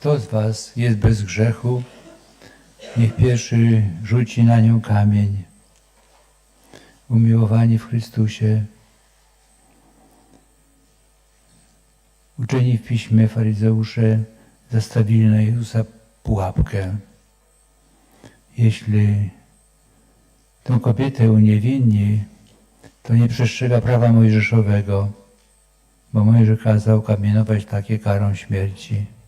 Kto z was jest bez grzechu, niech pierwszy rzuci na nią kamień. Umiłowani w Chrystusie, uczeni w piśmie faryzeusze zastawili na Jezusa pułapkę. Jeśli tą kobietę uniewinni, to nie przestrzega prawa mojżeszowego, bo Mojżesz kazał kamienować takie karą śmierci.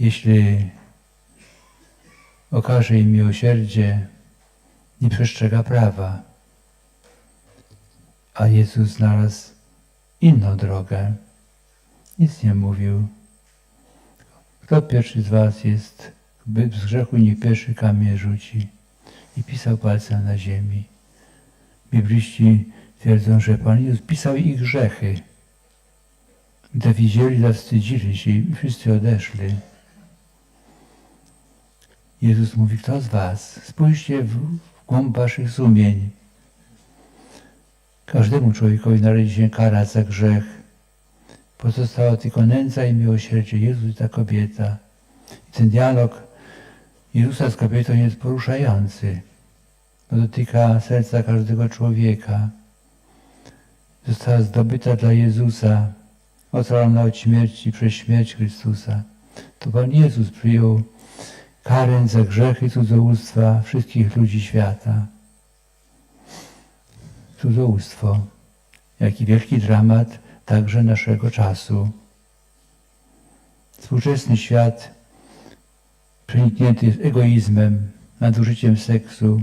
Jeśli okaże im miłosierdzie, nie przestrzega prawa. A Jezus znalazł inną drogę. Nic nie mówił. Kto pierwszy z was jest bez grzechu, niech pierwszy kamień rzuci. I pisał palcem na ziemi. Bibliści twierdzą, że Pan Jezus pisał ich grzechy. Gdy widzieli, zawstydzili się i wszyscy odeszli. Jezus mówi, kto z was? Spójrzcie w głąb waszych sumień. Każdemu człowiekowi należy się kara za grzech. Pozostała tylko nędza i miłosierdzie. Jezus i ta kobieta. I ten dialog Jezusa z kobietą jest poruszający. Bo dotyka serca każdego człowieka. Została zdobyta dla Jezusa, ocalona od śmierci przez śmierć Chrystusa. To Pan Jezus przyjął karę za grzechy cudzołóstwa wszystkich ludzi świata. Cudzołóstwo, jak i wielki dramat także naszego czasu. Współczesny świat przeniknięty jest egoizmem, nadużyciem seksu,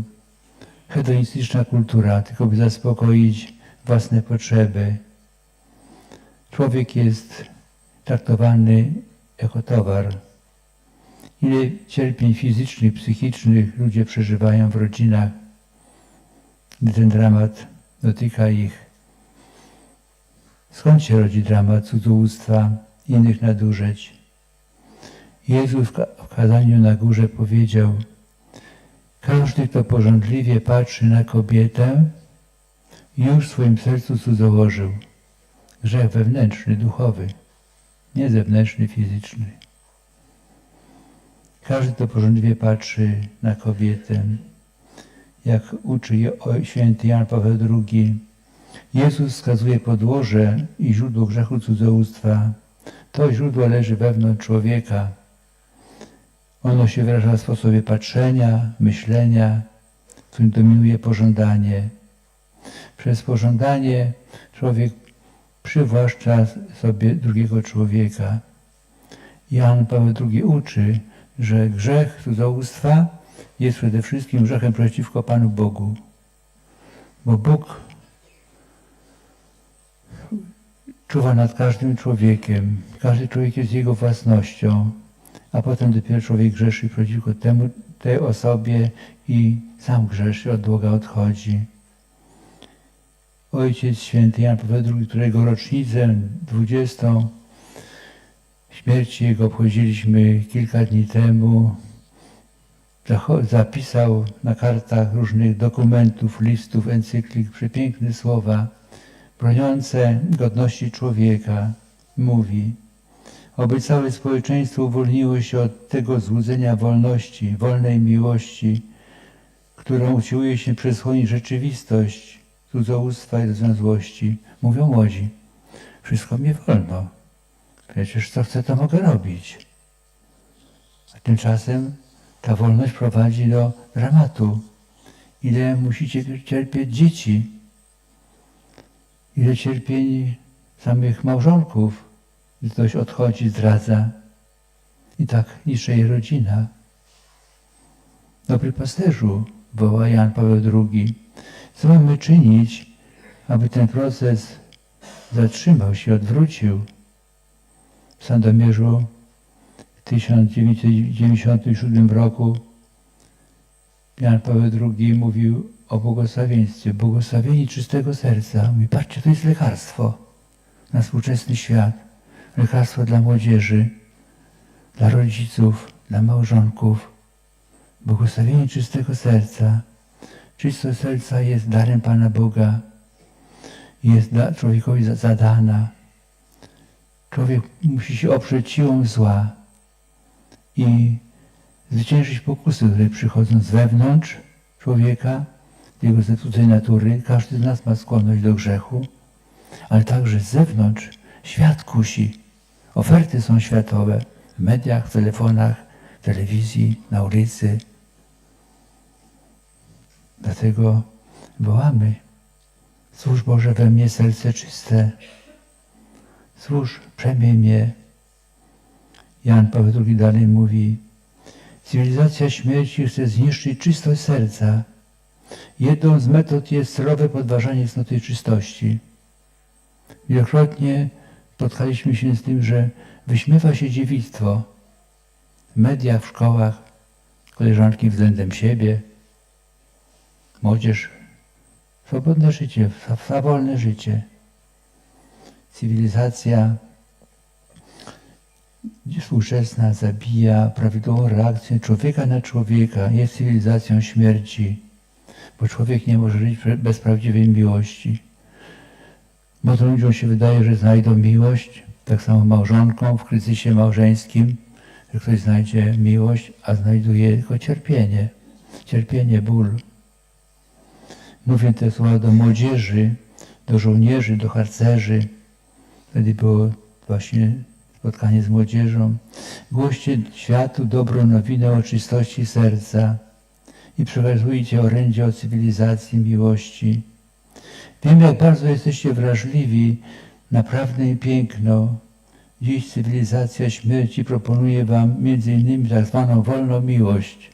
hedonistyczna kultura, tylko by zaspokoić własne potrzeby. Człowiek jest traktowany jako towar. Ile cierpień fizycznych, psychicznych ludzie przeżywają w rodzinach, gdy ten dramat dotyka ich. Skąd się rodzi dramat cudzołóstwa, innych nadużyć? Jezus w ka- w kazaniu na górze powiedział, każdy, kto porządliwie patrzy na kobietę, już w swoim sercu cudzołożył. Grzech wewnętrzny, duchowy, nie zewnętrzny, fizyczny. Każdy, kto porządliwie patrzy na kobietę, jak uczy święty Jan Paweł II, Jezus wskazuje podłoże i źródło grzechu cudzołóstwa. To źródło leży wewnątrz człowieka. Ono się wyraża w sposobie patrzenia, myślenia, w którym dominuje pożądanie. Przez pożądanie człowiek przywłaszcza sobie drugiego człowieka. Jan Paweł II uczy, że grzech cudzołóstwa jest przede wszystkim grzechem przeciwko Panu Bogu. Bo Bóg czuwa nad każdym człowiekiem. Każdy człowiek jest jego własnością, a potem dopiero człowiek grzeszy przeciwko temu, tej osobie i sam grzeszy, od Boga odchodzi. Ojciec Święty Jan Paweł II, którego rocznicę 20 śmierci jego obchodziliśmy kilka dni temu, zapisał na kartach różnych dokumentów, listów, encyklik przepiękne słowa broniące godności człowieka. Mówi, oby całe społeczeństwo uwolniło się od tego złudzenia wolności, wolnej miłości, którą usiłuje się przesłonić rzeczywistość cudzołóstwa i rozwiązłości. Mówią młodzi, wszystko mi wolno. Przecież co chcę, to mogę robić. A tymczasem ta wolność prowadzi do dramatu. Ile musicie cierpieć dzieci, ile cierpień samych małżonków, gdy ktoś odchodzi, zdradza. I tak niszczy rodzina. Dobry pasterzu, woła Jan Paweł II. Co mamy czynić, aby ten proces zatrzymał się, odwrócił? Sandomierzu w 1997 roku Jan Paweł II mówił o błogosławieństwie. Błogosławieni czystego serca. Mówi, patrzcie, to jest lekarstwo na współczesny świat. Lekarstwo dla młodzieży, dla rodziców, dla małżonków. Błogosławieni czystego serca. Czystość serca jest darem Pana Boga. Jest człowiekowi za- zadana. Człowiek musi się oprzeć siłą zła i zwyciężyć pokusy, które przychodzą z wewnątrz człowieka, jego zepsutej natury. Każdy z nas ma skłonność do grzechu, ale także z zewnątrz świat kusi. Oferty są światowe w mediach, w telefonach, w telewizji, na ulicy. Dlatego wołamy, Służ Boże we mnie serce czyste, służ, przemiej mnie. Jan Paweł II dalej mówi, cywilizacja śmierci chce zniszczyć czystość serca. Jedną z metod jest celowe podważanie cnoty czystości. Wielokrotnie spotkaliśmy się z tym, że wyśmiewa się dziewictwo w mediach, w szkołach, koleżanki względem siebie, młodzież, swobodne życie, swawolne życie. Cywilizacja współczesna zabija prawidłową reakcję człowieka na człowieka, jest cywilizacją śmierci, bo człowiek nie może żyć bez prawdziwej miłości. Młodym ludziom się wydaje, że znajdą miłość, tak samo małżonkom w kryzysie małżeńskim, że ktoś znajdzie miłość, a znajduje tylko cierpienie. Cierpienie, ból. Mówię te słowa do młodzieży, do żołnierzy, do harcerzy. Wtedy było właśnie spotkanie z młodzieżą. Głoście światu dobrą nowinę o czystości serca i przekazujcie orędzie o cywilizacji miłości. Wiem, jak bardzo jesteście wrażliwi na prawdę i piękno. Dziś cywilizacja śmierci proponuje wam między innymi tak wolną miłość.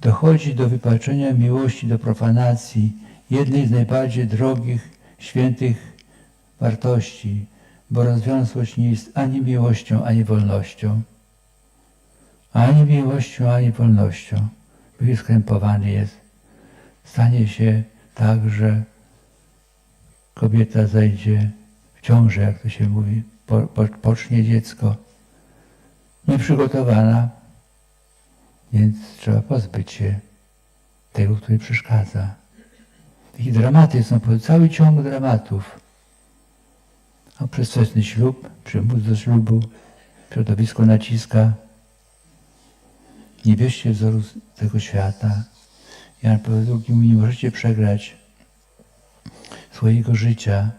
Dochodzi do wypaczenia miłości, do profanacji, jednej z najbardziej drogich, świętych wartości, bo rozwiązłość nie jest ani miłością, ani wolnością. Ani miłością, ani wolnością. Bo skrępowany jest. Stanie się tak, że kobieta zajdzie w ciążę, jak to się mówi, po, po, pocznie dziecko. Nieprzygotowana, więc trzeba pozbyć się tego, który przeszkadza. Takie dramaty są, cały ciąg dramatów. A przedwczesny ślub, przymus do ślubu, środowisko naciska. Nie bierzcie wzoru tego świata. Jan Paweł II mówi, nie możecie przegrać swojego życia.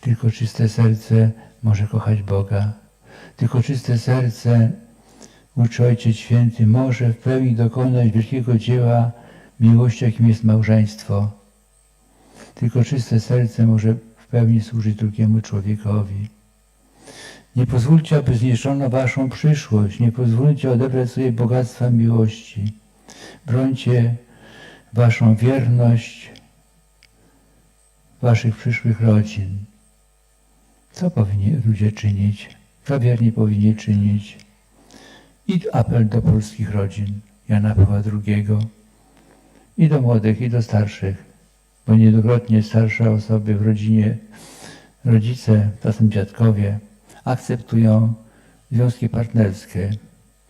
Tylko czyste serce może kochać Boga. Tylko czyste serce, uczy Ojciec Święty, może w pełni dokonać wielkiego dzieła miłości, jakim jest małżeństwo. Tylko czyste serce może pełni służyć drugiemu człowiekowi. Nie pozwólcie, aby zniszczono waszą przyszłość. Nie pozwólcie odebrać sobie bogactwa miłości. Brońcie waszą wierność waszych przyszłych rodzin. Co powinni ludzie czynić? Co wierni powinni czynić? I apel do polskich rodzin Jana Pawła II i do młodych, i do starszych, bo niejednokrotnie starsze osoby w rodzinie, rodzice, czasem dziadkowie, akceptują związki partnerskie.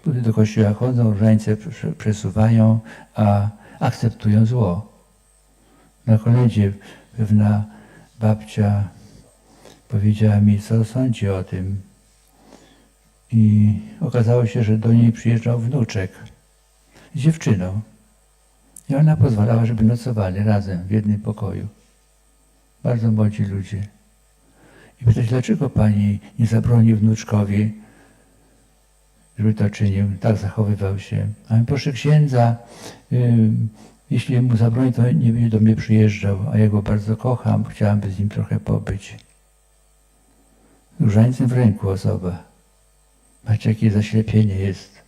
Tutaj do kościoła chodzą, różańce przesuwają, a akceptują zło. Na kolędzie pewna babcia powiedziała mi, co sądzi o tym. I okazało się, że do niej przyjeżdżał wnuczek z dziewczyną. I ona pozwalała, żeby nocowali razem w jednym pokoju. Bardzo młodzi ludzie. I pytać, dlaczego pani nie zabroni wnuczkowi, żeby to czynił, tak zachowywał się. A my proszę księdza, yy, jeśli mu zabroni, to nie będzie do mnie przyjeżdżał, a ja go bardzo kocham, chciałabym z nim trochę pobyć. Różańcem w ręku osoba. Patrzcie, jakie zaślepienie jest.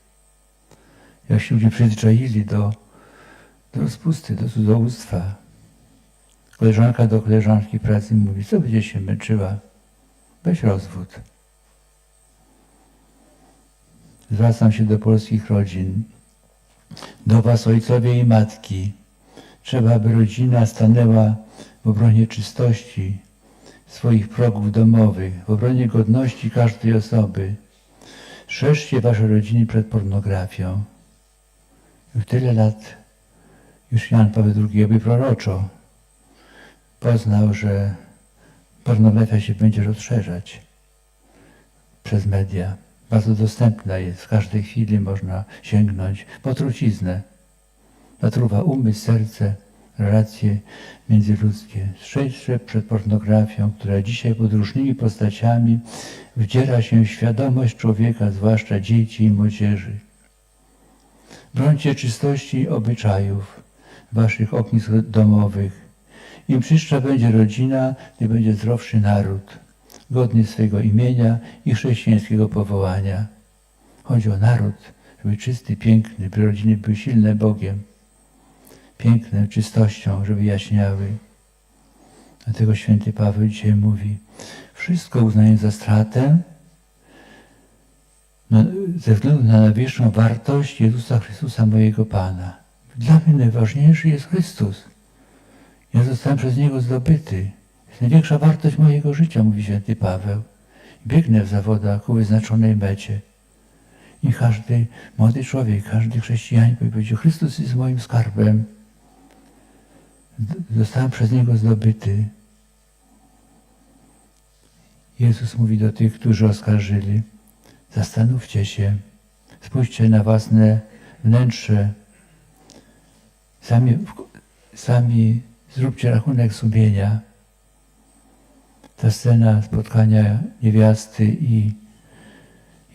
Jak się ludzie przyzwyczaili do, do rozpusty, do cudzołóstwa. Koleżanka do koleżanki pracy mówi, co będzie się męczyła? Weź rozwód. Zwracam się do polskich rodzin, do was ojcowie i matki. Trzeba, by rodzina stanęła w obronie czystości swoich progów domowych, w obronie godności każdej osoby. Szerzcie wasze rodziny przed pornografią. Już tyle lat już Jan Paweł II by proroczo poznał, że pornografia się będzie rozszerzać przez media. Bardzo dostępna jest, w każdej chwili można sięgnąć po truciznę. Zatruwa umysł, serce, relacje międzyludzkie. Strzeże przed pornografią, która dzisiaj pod różnymi postaciami wdziera się w świadomość człowieka, zwłaszcza dzieci i młodzieży. Brońcie czystości obyczajów waszych ognisk domowych. Im czystsza będzie rodzina, tym będzie zdrowszy naród, godny swego imienia i chrześcijańskiego powołania. Chodzi o naród, żeby czysty, piękny, by rodziny były silne Bogiem, piękne czystością, żeby jaśniały. Dlatego święty Paweł dzisiaj mówi, wszystko uznaję za stratę, no, ze względu na najwyższą wartość Jezusa Chrystusa, mojego Pana. Dla mnie najważniejszy jest Chrystus. Ja zostałem przez Niego zdobyty. Jest największa wartość mojego życia, mówi święty Paweł. Biegnę w zawodach ku wyznaczonej mecie. I każdy młody człowiek, każdy chrześcijanin powiedział, Chrystus jest moim skarbem. Zostałem przez Niego zdobyty. Jezus mówi do tych, którzy oskarżyli, zastanówcie się, spójrzcie na własne wnętrze, sami, sami zróbcie rachunek sumienia. Ta scena spotkania niewiasty i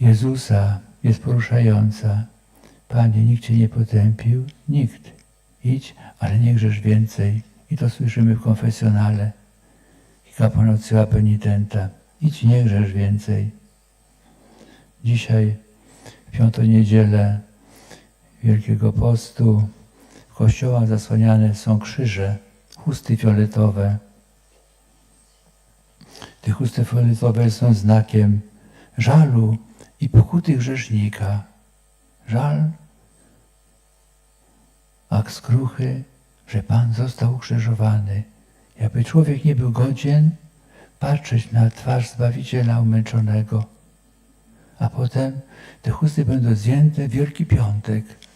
Jezusa jest poruszająca. Panie, nikt Cię nie potępił? Nikt. Idź, ale nie grzesz więcej. I to słyszymy w konfesjonale. Kapłan odsyła penitenta. Idź, nie grzesz więcej. Dzisiaj, w piątą niedzielę Wielkiego Postu, w kościołach zasłaniane są krzyże, chusty fioletowe. Te chusty fioletowe są znakiem żalu i pokuty grzesznika. Żal, akt skruchy, że Pan został ukrzyżowany. Jakby człowiek nie był godzien patrzeć na twarz Zbawiciela umęczonego. A potem te chusty będą zdjęte w Wielki Piątek.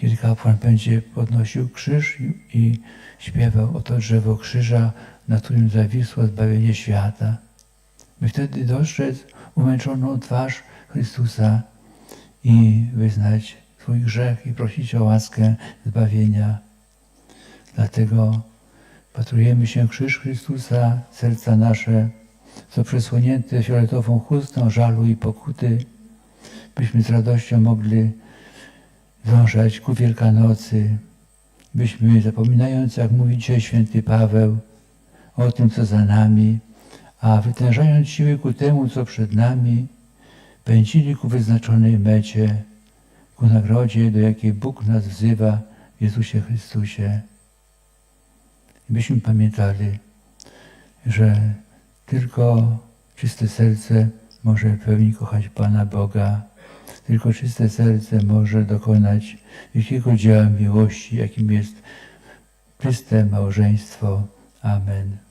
Kiedy kapłan będzie podnosił krzyż i, śpiewał o to drzewo krzyża, na którym zawisło zbawienie świata. By wtedy dostrzec umęczoną twarz Chrystusa i wyznać swój grzech i prosić o łaskę zbawienia. Dlatego patrujemy się krzyż Chrystusa, serca nasze są przesłonięte fioletową chustą żalu i pokuty, byśmy z radością mogli dążać ku Wielkanocy, byśmy zapominając, jak mówi dzisiaj święty Paweł, o tym, co za nami, a wytężając siły ku temu, co przed nami, pędzili ku wyznaczonej mecie, ku nagrodzie, do jakiej Bóg nas wzywa w Jezusie Chrystusie. Byśmy pamiętali, że tylko czyste serce może w pełni kochać Pana Boga. Tylko czyste serce może dokonać wielkiego dzieła miłości, jakim jest czyste małżeństwo. Amen.